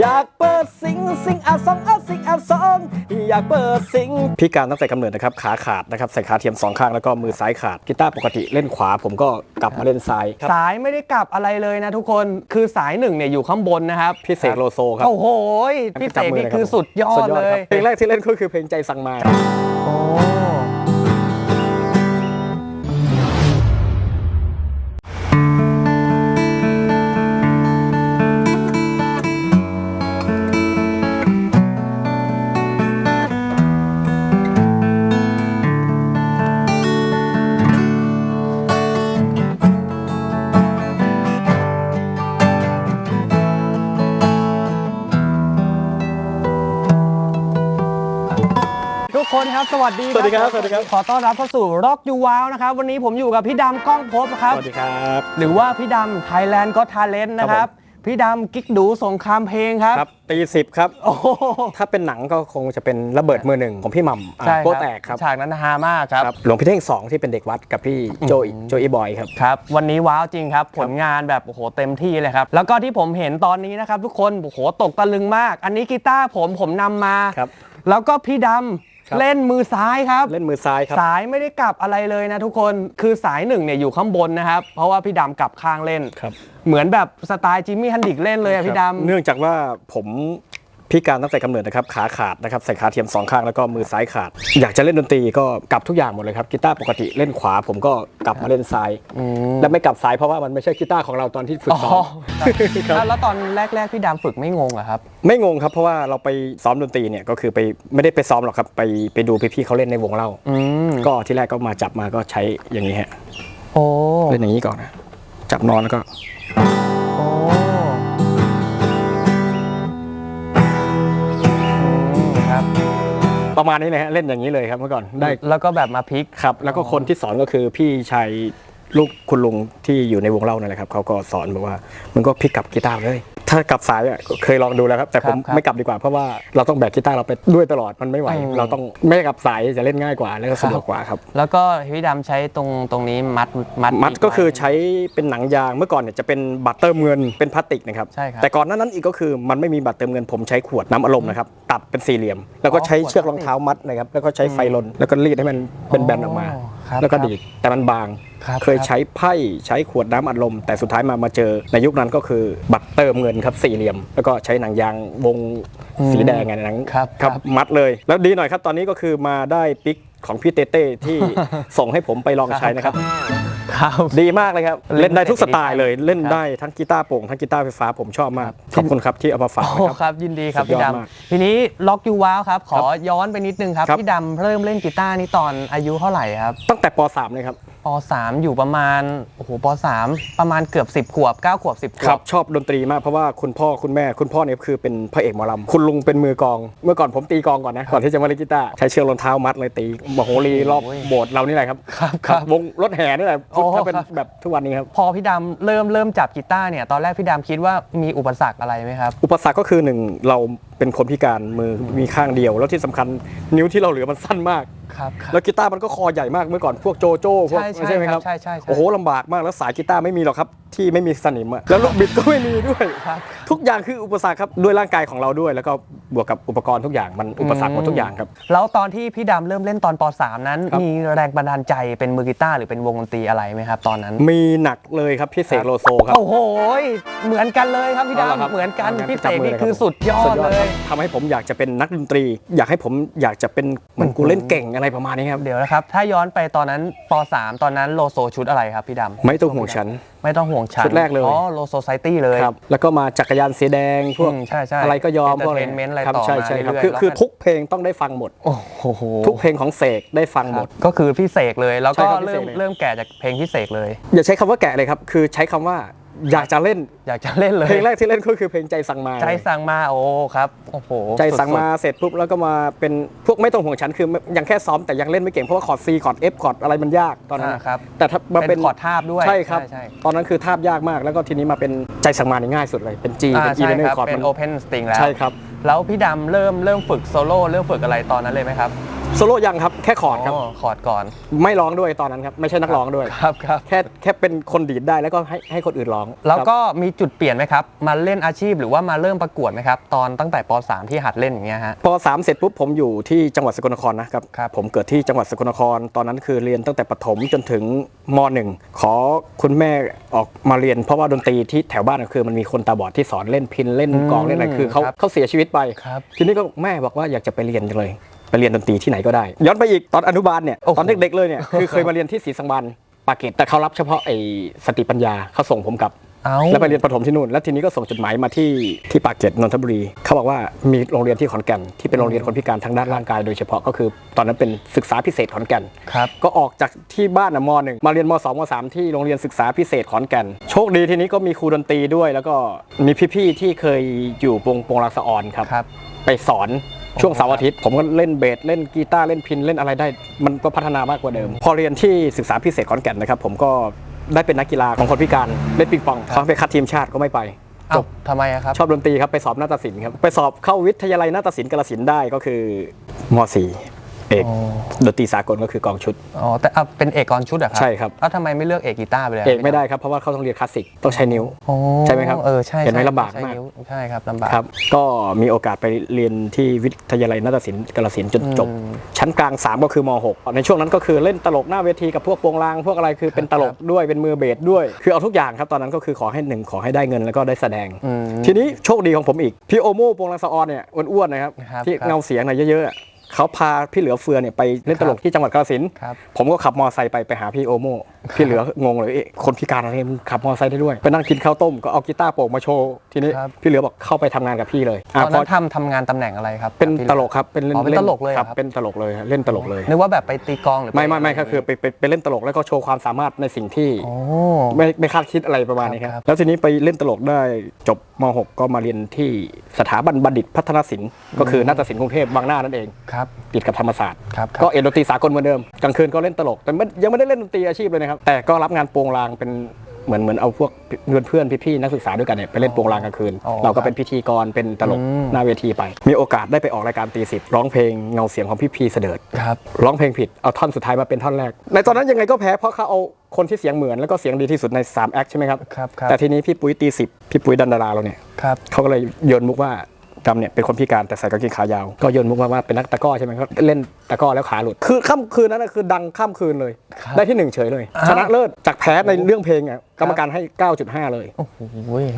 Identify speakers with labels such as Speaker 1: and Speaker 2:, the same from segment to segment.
Speaker 1: อยากเปิดสิงสิงอาสองอาสิงอาสองอยากเปิดสิงพิการตั้งแต่กำเนิดนะครับขาขาดนะครับใส่ขาเทียมสองข้างแล้วก็มือซ้ายขาดกีตาร์ปกติเล่นขวา ผมก็กลับมาเล่นซ้ายครับ
Speaker 2: สายไม่ได้กลับอะไรเลยนะทุกคนคือสายหนึ่งเนี่ยอยู่ข้างบนนะครับ
Speaker 1: พี่เสกโลโซครับ
Speaker 2: โอ้โหพี่เสกนี่คือสุดยอดเลย
Speaker 1: ครับเพลงแรกที่เล่นก็คือเพลงใจสั่งมา
Speaker 2: โอ้ กคนครับ สวัสดี
Speaker 1: สวัสดีครับสวัสดีครับ
Speaker 2: ขอต้อนรับเข้าสู่ Rock You Wow นะครับ วันนี้ผมอยู่กับพี่ดำก้องภพบครับ
Speaker 1: สวัสดีครับ
Speaker 2: หรือว่าพี่ดำ Thailand Got Talent นะครับ พี่ดำกิ๊กดูสงครามเพลงครับ
Speaker 1: ครับตีสิบครับ
Speaker 2: โอ้โห
Speaker 1: ถ้าเป็นหนังก็คงจะเป็นระเบิดมือหนึ่งของพี่หม่ำอ่า
Speaker 2: ใช่
Speaker 1: โป๊ะแตกครับ
Speaker 2: ฉากนั้นฮามากครับ
Speaker 1: ครับ หลวงพี่เท่งสองที่เป็นเด็กวัดกับพี่โจอีโจอีบอยครับ
Speaker 2: ครับ วันนี้ว้าวจริงครับ ผลงานแบบโอ้โหเต็มที่เลยครับ แล้วก็ที่ผมเห็นตอนนี้นะครับ ทุกคนโอ้โหตกตะลึงมาก อันนี้กีตาร์ผมผมนำมา
Speaker 1: ครับ
Speaker 2: แล้วก็พี่ด
Speaker 1: ครับำ
Speaker 2: เล่นมือซ้ายครับ
Speaker 1: เล่นมือซ้ายครับ
Speaker 2: สายไม่ได้กลับอะไรเลยนะทุกคนคือสายหนึ่งเนี่ยอยู่ข้างบนนะครับ เพราะว่าพี่ดำกลับข้างเล่น
Speaker 1: ครับ
Speaker 2: เหมือนแบบสไตล์จิมมี่ฮันดิกเล่นเลยอะพี่ดำ
Speaker 1: เนื่องจากว่าผม พิการตั้งแต่กำเนิดนะครับขาขาดนะครับใส่ขาเทียมสองข้างแล้วก็มือซ้ายขาด อยากจะเล่นดนตรีก็กลับทุกอย่างหมดเลยครับกีตาร์ปกติเล่นขวาผมก็กลับมาเล่นซ้าย และไม่กลับซ้ายเพราะว่ามันไม่ใช่กีตาร์ของเราตอนที่ฝึก
Speaker 2: อ๋อ
Speaker 1: ซ้อมครับ
Speaker 2: แล้วแล้วตอนแรก ๆ พี่ดำฝึกไม่งงเหรอะครับ
Speaker 1: ไม่งงครับเพราะว่าเราไปซ้อมดนตรีเนี่ยก็คือไปไม่ได้ไปซ้อมหรอกครับไปไปดูพี่ๆเขาเล่นในวงเล่า
Speaker 2: อืม
Speaker 1: ก็ที่แรกก็มาจับมาก็ใช้อย่างนี้ฮะ
Speaker 2: โอ้
Speaker 1: เล่นอย่างนี้ก่อนนะจับนอนแล้วก็ ประมาณนี้เลยฮะเล่นอย่างนี้เลยครับเมื่อก่อนได้
Speaker 2: แล้วก็แบบมาพลิก
Speaker 1: ครับแล้วก็คนที่สอนก็คือพี่ชาย ลูกคุณลุงที่อยู่ในวงเล่านั่นแหละครับเขาก็สอนบอกว่ามันก็พลิกกลับกีตาร์เลย ถ้ากลับสายอะเคยลองดูแล้วครับ แต่ผม
Speaker 2: ครับครับ
Speaker 1: ไม่กลับดีกว่าเพราะว่าเราต้องแบกกีตาร์เราไปด้วยตลอดมันไม่ไหว
Speaker 2: อืม
Speaker 1: เราต้องไม่กลับสายจะเล่นง่ายกว่าแล้วก็สะดวกกว่าครับ
Speaker 2: แล้วก็พี่ดำใช้ตรงตรงนี้มัดมัด
Speaker 1: มัด
Speaker 2: อี
Speaker 1: ก็คือ
Speaker 2: ไว้
Speaker 1: ใช้เป็นหนังยางเมื่อก่อนเนี่ยจะเป็นบัตรเติมเงินเป็นพลาสติกนะครับ
Speaker 2: ใช่ครับ
Speaker 1: แต่ก่อนหนั้นนั้นอีกก็คือมันไม่มีบัตรเติมเงินผมใช้ขวดน้ำอารมณ์นะครับตัดเป็นสี่เหลี่ยม แล้วก็ใช้
Speaker 2: อ๋อขวด
Speaker 1: เชือกรองเท้ามัดนะครับแล้วก็ใช้ไฟลนแล้วก็รีดให้มันเป็นแบนออกมา
Speaker 2: อ๋อ ครับ
Speaker 1: แล้วก็
Speaker 2: ครับ
Speaker 1: ดีดแต่มันบาง
Speaker 2: ครับ
Speaker 1: เคยใช้ไพ่ใช้ขวดน้ำอัดลม แต่สุดท้ายมามาเจอในยุคนั้นก็คือบัตรเติมเงินครับสี่เหลี่ยม แล้วก็ใช้หนังยางวงสีแดงไงหนัง
Speaker 2: ครับ
Speaker 1: ครับ
Speaker 2: ครับ
Speaker 1: มัดเลย แล้วดีหน่อยครับตอนนี้ก็คือมาได้ปิกของพี่เต้เต้ที่ ส่งให้ผมไปลองใช้นะครับ
Speaker 2: ครับ
Speaker 1: ดีมากเลยครับ
Speaker 2: เล่
Speaker 1: เล่
Speaker 2: น
Speaker 1: นได้ทุกสไตล์เลย
Speaker 2: ครับ
Speaker 1: เล่นได้ทั้งกีตาร์โปร่งทั้งกีตาร์ไฟฟ้าผมชอบมาก ขอบคุณครับที่เอามาฝาก
Speaker 2: โอ้
Speaker 1: นะครับ
Speaker 2: ครับยินดีครับ
Speaker 1: สุดย
Speaker 2: พี่
Speaker 1: อด
Speaker 2: ด
Speaker 1: มากำ
Speaker 2: ทีนี้ล็อกยูว้าวครับ ขอย้อนไปนิดนึงครับ
Speaker 1: ครับ
Speaker 2: พี่ดำเริ่มเล่นกีตาร์นี่ตอนอายุเท่าไหร่ครับ
Speaker 1: ตั้งแต่ป .3 เลยครับ
Speaker 2: ป .3 อยู่ประมาณโอ้โหป .3 ประมาณเกือบ 10 ขวบ 9 ขวบ 10 ข
Speaker 1: ควรั
Speaker 2: บบ
Speaker 1: ชอบดนตรีมากเพราะว่าคุณพ่อคุณแม่คุณพ่อเนี่ยคือเป็นพระเอกหมอลำคุณลุงเป็นมือกลอง เมื่อก่อนผมตีกลองก่อนนะก่อนที่จะมาเล่นกีตาร์ใช้เชือกรองเท้ามัดเลยตีมโหรีรอบโบสถ์เรานี่แหละครับ
Speaker 2: ครับครับ
Speaker 1: วงรถแห่นี่แหละ
Speaker 2: โอ้
Speaker 1: ถ้าเป็น
Speaker 2: ครับ
Speaker 1: แบบทุกวันนี้ครับ
Speaker 2: พอพี่ดำเริ่มเริ่มจับกีตาร์เนี่ยตอนแรกพี่ดำคิดว่ามีอุปสรรคอะไรไหมครับ
Speaker 1: อุปสรรคก็คือหนึ่งเราเป็นคนพิการมือมีข้างเดียว แล้วที่สำคัญนิ้วที่เราเหลือมันสั้นมาก
Speaker 2: ครับครับ
Speaker 1: แล้วกีตาร์มันก็คอใหญ่มากเมื่อก่อนพวกโจโจ้พวก
Speaker 2: ใช่ใช่
Speaker 1: ไหมครับ
Speaker 2: ใช่ใช่ใช่
Speaker 1: โอ้โหลำบากมากแล้วสายกีตาร์ไม่มีหรอกครับที่ไม่มีสนิมอะแล้วลูกบิดก็ไม่มีด้วย
Speaker 2: ครับ
Speaker 1: ทุกอย่างคืออุปสรรคครับด้วยร่างกายของเราด้วย แล้วก็บวกกับอุปกรณ์ทุกอย่างมันอุปสรรคหมดทุกอย่างครับ
Speaker 2: แล้วตอนที่พี่ดำเริ่มเล่นตอนป .3 นั้น
Speaker 1: ครับ
Speaker 2: มีแรงบันดาลใจเป็นมือกีตาร์หรือเป็นวงดนตรีอะไรไหมครับ ตอนนั้น
Speaker 1: มีหนักเลยครับพี่เสกโลโซครับ
Speaker 2: โอ้โหเหมือนกันเลยครับพี่
Speaker 1: เอาละครับ
Speaker 2: ดำเหมือนกัน
Speaker 1: เอางั้น
Speaker 2: พี่เสก
Speaker 1: จับมือ
Speaker 2: นี่
Speaker 1: เลยครับ
Speaker 2: คือสุดยอด
Speaker 1: สุ
Speaker 2: เลย
Speaker 1: ครับทำให้ผมอยากจะเป็นนักดนตรี อยากให้ผมอยากจะเป็นเหมือนกูเล่นเก่งอะไรประมาณนี้ครับ
Speaker 2: เดี๋ยวนะครับ ถ้าย้อนไปตอนนั้นป .3 ตอนนั้นโลโซชุดอะไรครับพี่ดำ
Speaker 1: ไม่ต้องห่วงฉัน
Speaker 2: ไม่ต้องห่วงฉัน
Speaker 1: ชุดแรกเลย
Speaker 2: อ๋อโลโซไซตี้เลย
Speaker 1: ครับแล้วก็มาจักรยานสีแดงพวก
Speaker 2: อืมใช่ใช่
Speaker 1: อะไรก็ยอมพวกอะไร
Speaker 2: Entertainment อะไร
Speaker 1: ครับ
Speaker 2: ต่อ
Speaker 1: ใช่
Speaker 2: มา
Speaker 1: ใช่ครับ
Speaker 2: เรื่อยๆ
Speaker 1: คือ
Speaker 2: แล้ว
Speaker 1: คือ
Speaker 2: กัน
Speaker 1: ทุกเพลงต้องได้ฟังหมด
Speaker 2: โอ้โห
Speaker 1: ทุกเพลงของเสกได้ฟังหมด
Speaker 2: ก็คือพี่เสกเลย แล้ว
Speaker 1: ใช่
Speaker 2: ก็
Speaker 1: ครับพี่
Speaker 2: เริ่
Speaker 1: เส
Speaker 2: ม
Speaker 1: กเลย
Speaker 2: เริ่มแก่จากเพลงพี่เสกเลย
Speaker 1: อย่าใช้คำว่าแกะเลยครับ คือใช้คำว่า อยากจะเล่น
Speaker 2: อยากจะเล่นเลย
Speaker 1: เพลงแรกที่เล่นก็คือเพลงใจสั่งมา
Speaker 2: ใจสั่งมาโอ้ครับโอ้โห
Speaker 1: ใจสั่งมา
Speaker 2: สุด
Speaker 1: เสร็จปุ๊บแล้วก็มาเป็นพวกไม่ต้องห่วงฉันคือยังแค่ซ้อมแต่ยังเล่นไม่เก่งเพราะว่าคอร์ด C คอร์ด F คอร์ดอะไรมันยากตอนนั้น
Speaker 2: อ่าครับ
Speaker 1: แต่ถ้า
Speaker 2: ๆ
Speaker 1: มา
Speaker 2: เป็
Speaker 1: เป็นน
Speaker 2: คอร์ดทาบด้วย
Speaker 1: ใช่ครับ
Speaker 2: ใช่
Speaker 1: ตอนนั้นคือทาบยากมาก แล้วก็ทีนี้มาเป็นใจสั่งมานี่ง่ายสุดเลยเป็น G
Speaker 2: อ่า
Speaker 1: เป็น G
Speaker 2: ใช่
Speaker 1: minor
Speaker 2: ครับ
Speaker 1: chord
Speaker 2: เป็
Speaker 1: มันน
Speaker 2: โอเพนสตริงแล้ว
Speaker 1: ใช่ครับ
Speaker 2: แล้วพี่ดำเริ่มเริ่มฝึกโซโล่เริ่มฝึกอะไรตอนนั้นเลยไหมครับ
Speaker 1: โซโล่ยังครับแค่คอร์ดครับ
Speaker 2: อ๋อคอร์ดก่อน
Speaker 1: ไม่ร้องด้วยตอนนั้นครับ ไม่ใช่นักร้องด้วย
Speaker 2: ครับครับ
Speaker 1: แค่แค่เป็นคนดีดได้แล้วก็ให้ให้คนอื่นร้อง
Speaker 2: แล้ว
Speaker 1: ครับ
Speaker 2: ก็มีจุดเปลี่ยนไหมครับ มาเล่นอาชีพหรือว่ามาเริ่มประกวดไหมครับ ตอนตั้งแต่ป .3 ที่หัดเล่นอย่างเงี้ยฮะ
Speaker 1: พอสามเสร็จปุ๊บผมอยู่ที่จังหวัดสกลนครนะครับ
Speaker 2: ครับ
Speaker 1: ผมเกิดที่จังหวัดสกลนคร ตอนนั้นคือเรียนตั้งแต่ประถมจนถึงมหนึ่งขอคุณแม่ออกมาเรียน เพราะว่าดนตรีที่แถวบ้านก็คือมันมีคนตาบอดที่สอนเล่นพินเล่นกลองเล่นอะไรคือเขา
Speaker 2: ครับ
Speaker 1: เขาเสียชีวิตไป
Speaker 2: ครับ
Speaker 1: ทีนี้ก็แม่บอกว่าอยากจะไปเรียนจังเลย ไปเรียนดนตรีที่ไหนก็ได้ ย้อนไปอีกตอนอนุบาลเนี่ย
Speaker 2: โอ้โห
Speaker 1: ตอนเด็กๆเลยเนี่ยคือเคยมาเรียนที่ศรีสังวาลปากเกร็ดแต่เขารับเฉพาะไอ้สติปัญญาเขาส่งผมกลับ
Speaker 2: เอา
Speaker 1: แล้วไปเรียนประถมที่นู่น แล้วทีนี้ก็ส่งจดหมายมาที่ที่ปากเกร็ดนนทบุรี เขาบอกว่ามีโรงเรียนที่ขอนแก่นที่เป็นโรงเรียนคนพิการทางด้านร่างกายโดยเฉพาะก็คือ ตอนนั้นเป็นศึกษาพิเศษขอนแก่น
Speaker 2: ครับ
Speaker 1: ก็ออกจากที่บ้านนะมหนึ่งมาเรียนมสองมสามที่โรงเรียนศึกษาพิเศษขอนแก่น โชคดีทีนี้ก็มีครูดนตรีด้วย แล้วก็มีพี่ๆที่เคยอยู่วงโปงลางสะออนครับ
Speaker 2: ครับ
Speaker 1: ไปสอน ช่วงเสาร์อาทิตย์ผมก็เล่นเบสเล่นกีตาร์เล่นพินเล่นอะไรได้ มันก็พัฒนามากกว่าเดิม พอเรียนที่ศึกษาพิเศษขอนแก่นนะครับ ผมก็ได้เป็นนักกีฬาของคนพิการเล่นปิงปองเขาไปคัดทีมชาติก็ไม่ไปจ
Speaker 2: เอ้า
Speaker 1: บ
Speaker 2: ทำไมอะครับ
Speaker 1: ชอบดนตรีครับไปสอบนาฏศิลป์ครับไปสอบเข้าวิทยาลัยนาฏศิลป์กาฬสินธุ์ได้ก็คือม .4 เอก
Speaker 2: อ๋อ
Speaker 1: ดนตรีสากลก็คือกองชุด
Speaker 2: อ๋อ แต่อะเป็นเอกกรชุดเหรอะครับ
Speaker 1: ใช่ครับ
Speaker 2: แล้วทำไมไม่เลือกเอกกีตาร์ไปเลยะ
Speaker 1: เอกไม่ได้ครับเพราะว่าเขาต้องเรียนคลาสสิกต้องใช้นิ้ว
Speaker 2: อ๋อ
Speaker 1: ใช่ไหมครับ
Speaker 2: เออใช่
Speaker 1: เห็นไหม
Speaker 2: ใช่
Speaker 1: ลำบาก
Speaker 2: ใช่
Speaker 1: มาก
Speaker 2: นิ้วใช่ครับลำบาก
Speaker 1: ครับ ก็มีโอกาสไปเรียนที่วิทยาลัยนาฏศิลป์กาฬสินธุ์จนจบ
Speaker 2: อืม
Speaker 1: ชั้นกลาง 3 ก็คือม .6 ในช่วงนั้นก็คือเล่นตลกหน้าเวทีกับพวกโปงลาง พวกอะไรคือเป็นตลกด้วยเป็นมือเบสด้วย คือเอาทุกอย่างครับตอนนั้นก็คือขอให้หนึ่งขอให้ได้เงินแล้วก็ได้แสดง
Speaker 2: อืม
Speaker 1: ทีนี้โชคดีของผมอีกพี่โอโม่โปงลางสะออนเนี่ยอ้วนๆนะครับ
Speaker 2: ครับ
Speaker 1: ที่
Speaker 2: ครับ
Speaker 1: เงาเสียงหน่อยเยอะๆอะ เขาพาพี่เหลือเฟือเนี่ยไปเล่นตลกที่จังหวัดกาฬสินธุ์
Speaker 2: ครับ
Speaker 1: ผมก็ขับมอไซค์ไปไปหาพี่โอโม่พี่เหลืองงเลยเอ๊ะคนพิการอะไรมึงขับมอไซค์ได้ด้วยไปนั่งกินข้าวต้มก็เอากีตาร์โปร่งมาโชว์ทีนี้
Speaker 2: ครับ
Speaker 1: พี่เหลือบอกเข้าไปทำงานกับพี่เลย
Speaker 2: ต
Speaker 1: อะ
Speaker 2: อน
Speaker 1: พอ
Speaker 2: นั้นทำทำงานตำแหน่งอะไรครับ
Speaker 1: เป็น
Speaker 2: พี่
Speaker 1: ตลกครับเป็นเล่น
Speaker 2: อ๋อเป็นตลกเลยเหรอ
Speaker 1: ครับ
Speaker 2: ครับ
Speaker 1: เป็นตลกเลยฮะเล่นตลกเลย
Speaker 2: นึกว่าแบบไปตีกลองหรือ
Speaker 1: ไม่ไม่ไม่
Speaker 2: ป
Speaker 1: ก็คือไปไปไปเล่นตลกแล้วก็โชว์ความสามารถในสิ่งที่
Speaker 2: โอ้
Speaker 1: ไม่ไม่คาดคิดอะไรประมาณนี้ค
Speaker 2: ครั
Speaker 1: รับบ แล้วทีนี้ไปเล่นตลกได้จบม .6 ก็มาเรียนที่สถาบันบัณฑิตพัฒนศิลป์ก็คือนาฏศิลป์กรุงเทพบางหน้านั่นเอง
Speaker 2: ครับ
Speaker 1: ติดกับธรรมศาสตร์
Speaker 2: ครับครับ
Speaker 1: ก็เอ็นดนตรีสากลเหมือนเดิมกลางคืนก็เล่นตลก แต่ไม่ยังไม่ได้เล่นดนตรีอาชีพเลยนะครับ แต่ก็รับงานโปรงลางเป็น เหมือนเหมือนเอาพวกเพื่อนเพื่อนๆพี่ๆนักศึกษาด้วยกันเนี่ยไปเล่นโปรงลางกลางคืน
Speaker 2: อ๋อ
Speaker 1: เราก็เป็นพิธีกรเป็นตลก
Speaker 2: อืม
Speaker 1: หน้าเวทีไป มีโอกาสได้ไปออกรายการตีสิบร้องเพลงเงาเสียงของพี่พีเสดิร์ด
Speaker 2: ครับ
Speaker 1: ร้องเพลงผิดเอาท่อนสุดท้ายมาเป็นท่อนแรก ในตอนนั้นยังไงก็แพ้เพราะเขาเอาคนที่เสียงเหมือนแล้วก็เสียงดีที่สุดใน3แอคใช่ไหมครับ
Speaker 2: ครับครับ
Speaker 1: แต่ทีนี้พี่ปุ้ยตีสิบพี่ปุ้ยดันดาราเราเนี่ย
Speaker 2: ครับ
Speaker 1: เขาก็เลยโยนมุกว่า ดำเนี่ยเป็นคนพิการแต่ใส่กางเกงขายาว ก็โยนมุกมาว่าเป็นนักตะกร้อใช่ไหมครับเล่นตะกร้อแล้วขาหลุด คือค่ำคืนนั้นนะคือดังข้ามคืนเลย
Speaker 2: ครับ
Speaker 1: ได้ที่หนึ่งเฉยเลย
Speaker 2: อ้าว
Speaker 1: ชนะเลิศจากแพ้ในเรื่องเพลงอะกรรมการให้ 9.5 เลย
Speaker 2: โอ้โห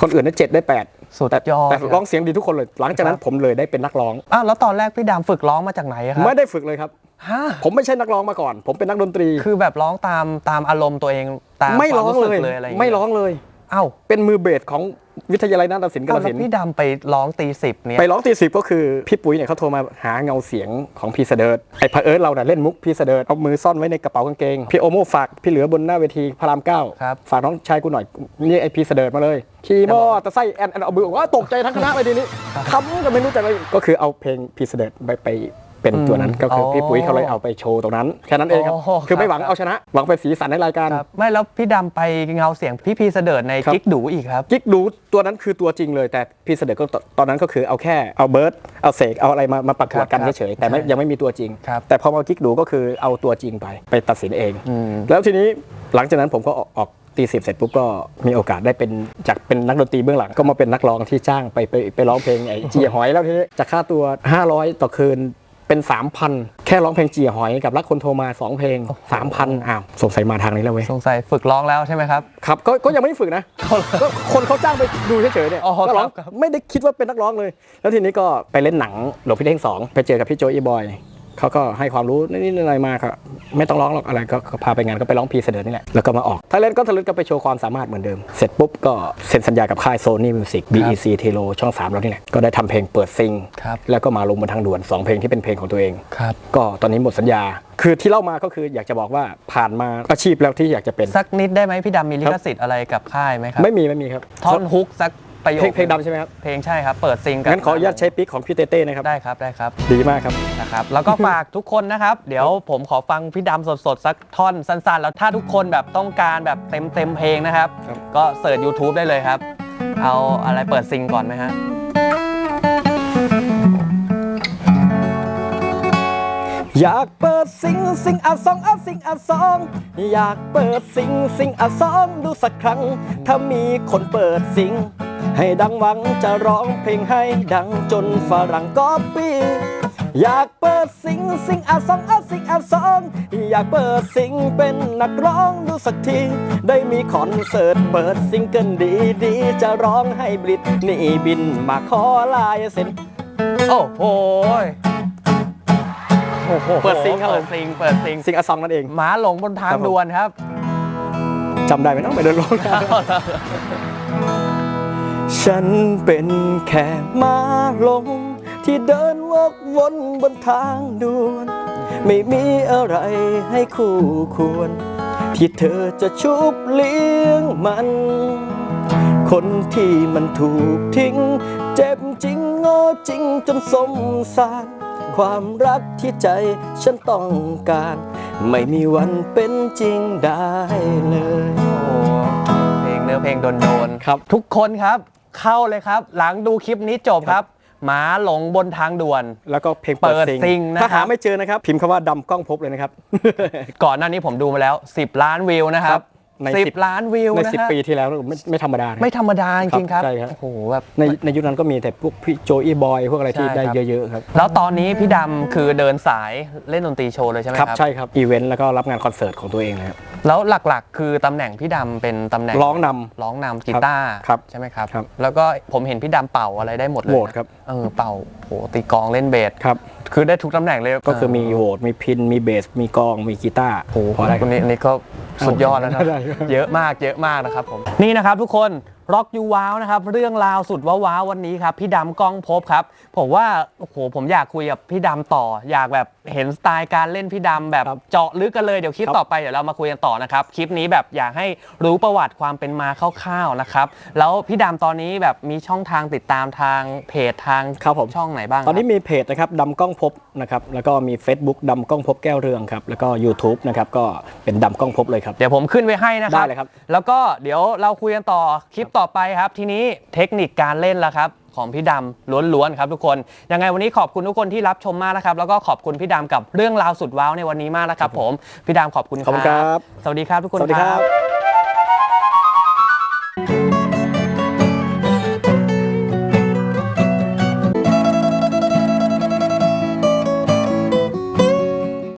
Speaker 1: คนอื่นได้7ได้8
Speaker 2: สุด
Speaker 1: แต่
Speaker 2: ยอด
Speaker 1: แต่ร้องเสียงดีทุกคนเลย หลังจากนั้น
Speaker 2: ครับ
Speaker 1: ผมเลยได้เป็นนักร้อง
Speaker 2: อ้าวแล้วตอนแรกพี่ดำฝึกร้องมาจากไหนอะครับ
Speaker 1: ไม่ได้ฝึกเลยครับ
Speaker 2: ฮะ
Speaker 1: ผมไม่ใช่นักร้องมาก่อน ผมเป็นนักดนตรี
Speaker 2: คือแบบร้องตามตามอารมณ์ตัวเองตาม
Speaker 1: ไม่
Speaker 2: ควา
Speaker 1: ร้อง
Speaker 2: รู้สึก
Speaker 1: เลย
Speaker 2: เลยอะไรอย่าง
Speaker 1: ไม่
Speaker 2: เงี้ย
Speaker 1: ร้องเลย
Speaker 2: เอ้า
Speaker 1: เป็นมือเบสของ วิทยาลัยนาฏศิลป์กา
Speaker 2: อ้า
Speaker 1: ฬ
Speaker 2: วแล้
Speaker 1: สิน
Speaker 2: ว
Speaker 1: ธุ์
Speaker 2: พี่ดำไปร้องตีสิบเนี่ย
Speaker 1: ไปร้องตีสิบก็คือพี่ปุ้ยเนี่ยเขาโทรมาหาเงาเสียงของพี่เสดิร์ดไอ้พระเอิร์ธเราเนี่ยเล่นมุกพี่เสดิร์ดเอามือซ่อนไว้ในกระเป๋ากางเกงพี่โอโมฝากพี่เหลือบนหน้าเวทีพระรามเก้า
Speaker 2: ครับ
Speaker 1: ฝากน้องชายกูหน่อยนี่ไอ้พี่เสดิร์ดมาเลยขี่มอเตอร์ไซค์แอนแอนเอามือบอกว่าตกใจทั้งคณะไปทีนี้คำก็ไม่รู้จักอะไรก็คือเอาเพลงพี่เสดิร์ดไปไป เป็นตัวนั้นก็คืออ
Speaker 2: อ
Speaker 1: พี่ปุ้ยเขาเลยเอาไปโชว์ตรงนั้นแค่นั้นเองครับ
Speaker 2: อ๋อ
Speaker 1: คือไม่หวัง
Speaker 2: ครับ
Speaker 1: เอาชนะ หวังเป็นสีสันในรายการ
Speaker 2: ครับไม่แล้วพี่ดำไปเงาเสียงพี่พีเสดิร์ดใน
Speaker 1: ครับ
Speaker 2: กิ๊กดูอีกครับ
Speaker 1: กิ๊กดูตัวนั้นคือตัวจริงเลย แต่พี่เสด็จก็ตตอนนั้นก็คือเอาแค่เอาเบิร์ดเอาเสกเอาอะไรมามาประกวดกัน
Speaker 2: ครับ
Speaker 1: เฉยๆแต่ไม่
Speaker 2: ใช่
Speaker 1: ยังไม่มีตัวจริง
Speaker 2: ครับ
Speaker 1: แต่พอมากิ๊กดูก็คือเอาตัวจริงไปไปตัดสินเอง
Speaker 2: อืม
Speaker 1: แล้วทีนี้หลังจากนั้นผมก็ออกออกตีสิบเสร็จปุ๊บก็มีโอกาสได้เป็นจากเป็นนักดนตรีเบื้องหลังก็มาเป็นนักร้องที่จ้างไปไปไปร้องเพลงไอ้เจียหอยแล้วทีนี้จากค่าตัว 500 ต่อคืน เป็น 3,000 แค่ร้องเพลงเจียหอยกับรักคนโทรมาสองเพลง 3,000อ้าวสงสัยมาทางนี้แล้วเว้ย
Speaker 2: สงสัยฝึกร้องแล้วใช่ไหมครับ
Speaker 1: ครับก็ก็ยังไม่ได้ฝึกนะก็คนเขาจ้างไปดูเฉยๆเนี่ย
Speaker 2: อ๋อ
Speaker 1: ก็ร้อง
Speaker 2: ครับครับ
Speaker 1: ไม่ได้คิดว่าเป็นนักร้องเลย แล้วทีนี้ก็ไปเล่นหนังหลวงพี่เท่งสองไปเจอกับพี่โจอีบอย เขาก็ให้ความรู้นิดๆหน่อยๆมาครับไม่ต้องร้องหรอกอะไรก็ก็พาไปงานก็ไปร้องพีเสด็จนี่แหละแล้วก็มาออกถ้าเล่นก็ทะลึกก็ไปโชว์ความสามารถเหมือนเดิม เสร็จปุ๊บก็เซ็นสัญญากับค่าย Sony Music BEC t e l o ช่อง3แล้วนี่แหละก็ได้ทำเพลงเปิดซิง
Speaker 2: ครับ
Speaker 1: แล้วก็มาลงบนทางด่วนสองเพลงที่เป็นเพลงของตัวเอง
Speaker 2: ครับ
Speaker 1: ก็ตอนนี้หมดสัญญา คือที่เล่ามาก็คืออยากจะบอกว่าผ่านมาอาชีพแล้วที่อยากจะเป็น
Speaker 2: สักนิดได้ไหมพี่ดำมีลิขสิทธิ์อะไรกับค่ายไหมครับ
Speaker 1: ไม่มีไม่มีครับ
Speaker 2: ท่อนฮุกสัก ประโยค
Speaker 1: เพลงเพลงดำใช่ไหมครับ
Speaker 2: เพลงใช่ครับ เปิดซิงกั
Speaker 1: งั้นขออนุญาตใช้ปิกของพี่เต้เต้นะครับ
Speaker 2: ได้ครับได้ครับ
Speaker 1: ดีมากครับ
Speaker 2: นะครับ แล้วก็ฝากทุกคนนะครับ เดี๋ยวผมขอฟังพี่ดำสดๆ สักท่อนสั้นๆ แล้วถ้าทุกคนแบบต้องการแบบเต็มเต็มๆเพลงนะครับ
Speaker 1: ครับ
Speaker 2: ก็เสิร์ช YouTube ได้เลยครับ เอาอะไรเปิดซิงก่อนไหมฮะ
Speaker 1: ยอยากเปิดสิงสิงอะสองอะสิงอะสอง อยากเปิดสิงสิงอะสองดูสักครั้ง ถ้ามีคนเปิดสิง ให้ดังหวังจะร้องเพลงให้ดังจนฝรั่งก็ปีอยากเปิดสิงสิงอะสองอะสิงอะสองอยากเปิดสิงเป็นนักร้องดูสักที ได้มีคอนเสิร์ตเปิดซิงเกิลดีดีๆจะร้องให้บลิดนี่บินมาขอลายเซ็น
Speaker 2: โอ้โหโอ้โห
Speaker 1: เปิดซิงครับผม
Speaker 2: เปิดซิงเปิดซิง
Speaker 1: สิงอะสองนั่นเอง
Speaker 2: หมาหลงบนทาง
Speaker 1: ครับผม
Speaker 2: ด่วนครับ
Speaker 1: จำได้ไหมน้องไปเดินลง ฉันเป็นแค่ม้าลง ที่เดินวกวนบนทางด่วน ไม่มีอะไรให้คู่ควร ที่เธอจะชุบเลี้ยงมัน คนที่มันถูกทิ้ง เจ็บจริงโง่จริงจนสมสาร ความรักที่ใจฉันต้องการ ไม่มีวันเป็นจริงได้เลย
Speaker 2: โอ้โหเพลงเนื้อเพลงโดนโดนๆ
Speaker 1: ครับ
Speaker 2: ทุกคนครับ เข้าเลยครับ หลังดูคลิปนี้จบครับ หมาหลงบนทางด่วน
Speaker 1: แล้วก็เพลง
Speaker 2: เปิ
Speaker 1: เปิ
Speaker 2: ด
Speaker 1: ด
Speaker 2: ซิ
Speaker 1: ซิ
Speaker 2: ง
Speaker 1: ง
Speaker 2: นะครับ
Speaker 1: ถ้าหาไม่เจอนะครับ พิมพ์คำว่าดำกล้องพบเลยนะครับ
Speaker 2: ก่อนหน้านี้ผมดูมาแล้ว 10 ล้านวิวนะครับ
Speaker 1: ครับ ใน
Speaker 2: สิบ
Speaker 1: 10
Speaker 2: ล้านวิว
Speaker 1: ใน
Speaker 2: นะ
Speaker 1: สิบ
Speaker 2: ฮะ
Speaker 1: ปีที่แล้วไม่ไม่ธรรมดานะ
Speaker 2: ไม่ธรรมดาจริงๆครับ
Speaker 1: ใช่ครับ
Speaker 2: โอ้โหแบบ
Speaker 1: ในในยุคนั้นก็มีแต่พวกพี่โจอี้บอยพวกอะไรที่
Speaker 2: ใช่
Speaker 1: ได้
Speaker 2: ครับ
Speaker 1: เยอะๆครับ
Speaker 2: แล้วตอนนี้พี่ดำคือเดินสายเล่นดนตรีโชว์เลยใช่ไหม
Speaker 1: ค
Speaker 2: ค
Speaker 1: รั
Speaker 2: รั
Speaker 1: บ บใช่ครับอีเวนต์แล้วก็รับงานคอนเสิร์ตของตัวเองนะครับ
Speaker 2: แล้วหลักๆ คือตำแหน่งพี่ดำเป็นตำแหน่ง
Speaker 1: ร้องนำ
Speaker 2: ร้องนำกีตาร์
Speaker 1: ครับ
Speaker 2: ใช่ไหมครับ
Speaker 1: ครับ
Speaker 2: แล้วก็ผมเห็นพี่ดำเป่าอะไรได้หมดเลย
Speaker 1: โหวต
Speaker 2: นะครับ เออเป่าโหตีกลองเล่นเบส
Speaker 1: ครับ
Speaker 2: คือได้ทุกตำแหน่งเลย
Speaker 1: ก็คือมีโหวตมีพินมีเบสมีกลองมีกีตาร์
Speaker 2: โอ้โห
Speaker 1: พอได้ค
Speaker 2: ครับนนี้อันนี้ก็สุดยอดแล้วนะ
Speaker 1: ได้ครับ
Speaker 2: เยอะมากเยอะมากนะครับผมนี่นะครับทุกคน ร็อกยูว้าวนะครับเรื่องราวสุดว้าวๆวันนี้ครับพี่ดำก้องภพบครับ ผมว่าโอ้โหผมอยากคุยกับพี่ดำต่อ อยากแบบเห็นสไตล์การเล่นพี่ดำแบบ
Speaker 1: ครับ
Speaker 2: เจาะลึกกันเลยเดี๋ยวคลิป
Speaker 1: ครับ
Speaker 2: ต่อไปเดี๋ยวเรามาคุยกันต่อนะครับคลิปนี้แบบอยากให้รู้ประวัติความเป็นมาคร่าวๆนะครับแล้วพี่ดำตอนนี้แบบมีช่องทางติดตามทางเพจทาง
Speaker 1: ครับผม
Speaker 2: ช่องไหนบ้าง
Speaker 1: ตอนนี้
Speaker 2: ครับ
Speaker 1: มีเพจนะครับดำกล้องพบนะครับแล้วก็มี Facebook ดำกล้องพบแก้วเรืองครับแล้วก็ YouTube นะครับก็เป็นดำกล้องพบเลยครับ
Speaker 2: เดี๋ยวผมขึ้นไว้ให้นะครับ
Speaker 1: ได้เลยครับ
Speaker 2: แล้วก็เดี๋ยวเราคุยกันต่อคลิปต่อไปครับทีนี้เทคนิคการเล่นละครับของพี่ดำล้วนๆครับทุกคนยังไงวันนี้ขอบคุณทุกคนที่รับชมมากนะครับแล้วก็ขอบคุณพี่ดำกับเรื่องราวสุดว้าวในวันนี้มากนะครับผมพี่ดำขอบคุณ
Speaker 1: ขอบคุณครับ
Speaker 2: สวัสดีครับทุกคน
Speaker 1: สวัสดีครับ